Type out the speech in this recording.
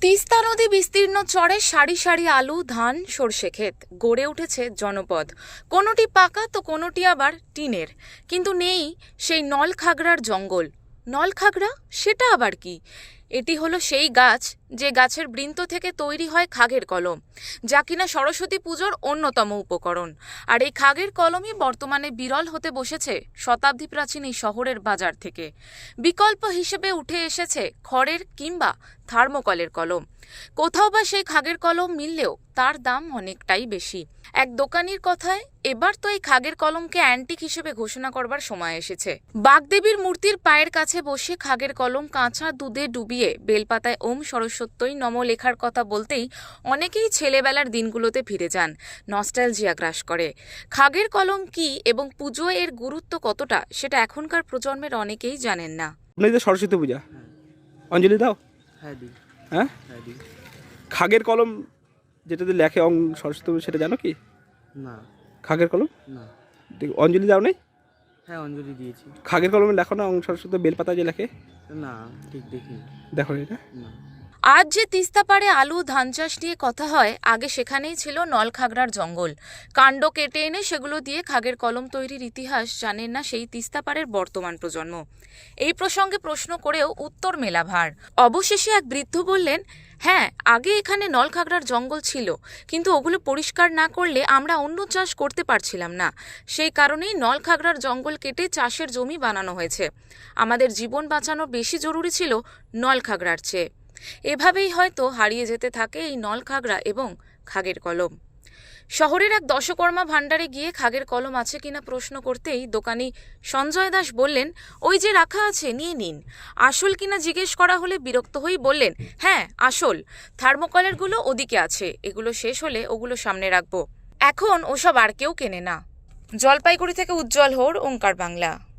তিস্তা নদী বিস্তীর্ণ চরে সারি সারি আলু, ধান, সর্ষে ক্ষেত গড়ে উঠেছে জনপদ। কোনোটি পাকা, তো কোনোটি আবার টিনের। কিন্তু নেই সেই নলখাগড়ার জঙ্গল। নলখাগড়া, সেটা আবার কি? এটি হলো সেই গাছ যে গাছের বৃন্ত থেকে তৈরি হয় খাগের কলম, যা কিনা সরস্বতী পুজোর অন্যতম উপকরণ। আর এই খাগের কলমই বর্তমানে বিরল হতে বসেছে শতাব্দী প্রাচীন এই শহরের বাজার থেকে। বিকল্প হিসেবে উঠে এসেছে খড়ের কিংবা থার্মোকলের কলম। কোথাও বা সেই খাগের কলম মিললেও তার দাম অনেকটাই বেশি। এক দোকানির কথায়, এবার তো এই খাগের কলমকে অ্যান্টিক হিসেবে ঘোষণা করবার সময় এসেছে। বাগদেবীর মূর্তির পায়ের কাছে বসে খাগের কলম কাঁচা দুধে ডুবিয়ে বেলপাতায় ওম সরস্বত্যই নম লেখার কথা বলতেই অনেকেই ছেলেবেলার দিনগুলোতে ফিরে যান নস্টালজিয়া গ্রাস করে। খাগের কলম কি এবং পুজো এর গুরুত্ব কতটা সেটা এখনকার প্রজন্মের অনেকেই জানেন না। আপনাদের সরস্বতী পূজা অঞ্জলি দাও। হ্যাঁ হ্যাঁ? হ্যাঁ খাগের কলম যেটাতে লেখে অং সরস্বতী পূজা সেটা জানো কি? না। খাগের কলম? না। অঞ্জলি দাও নাই? হ্যাঁ অঞ্জলি দিয়েছি। খাগের কলমে লেখো না অং সরস্বতী বেলপাতা যে লেখে? না ঠিক দেখি দেখো এটা। না। আজ যে তিস্তা পাড়ে আলু ধান চাষ নিয়ে কথা হয়, আগে সেখানেই ছিল নলখাগড়ার জঙ্গল। কাণ্ড কেটে এনে সেগুলো দিয়ে খাগের কলম তৈরির ইতিহাস জানেন না সেই তিস্তা পাড়ের বর্তমান প্রজন্ম। এই প্রসঙ্গে প্রশ্ন করেও উত্তর মেলা ভার। অবশেষে এক বৃদ্ধ বললেন হ্যাঁ আগে এখানে নলখাগড়ার জঙ্গল ছিল, কিন্তু ওগুলো পরিষ্কার না করলে আমরা অন্য চাষ করতে পারছিলাম না। সেই কারণেই নলখাগড়ার জঙ্গল কেটে চাষের জমি বানানো হয়েছে। আমাদের জীবন বাঁচানো বেশি জরুরি ছিল নলখাগড়ার চেয়ে। এভাবেই হয়তো হারিয়ে যেতে থাকে এই নলখাগড়া এবং খাগের কলম। শহরের এক দশকর্মা ভাণ্ডারে গিয়ে খাগের কলম আছে কিনা প্রশ্ন করতেই দোকানি সঞ্জয় দাস বললেন, ওই যে রাখা আছে, নিয়ে নিন। আসল কিনা জিজ্ঞেস করা হলে বিরক্ত হয়েই বললেন হ্যাঁ আসল। থার্মোকলেরগুলো ওদিকে আছে। এগুলো শেষ হলে ওগুলো সামনে রাখব। এখন ওসব আর কেউ কেনে না। জলপাইগুড়ি থেকে উজ্জ্বল হোর, ওঙ্কার বাংলা।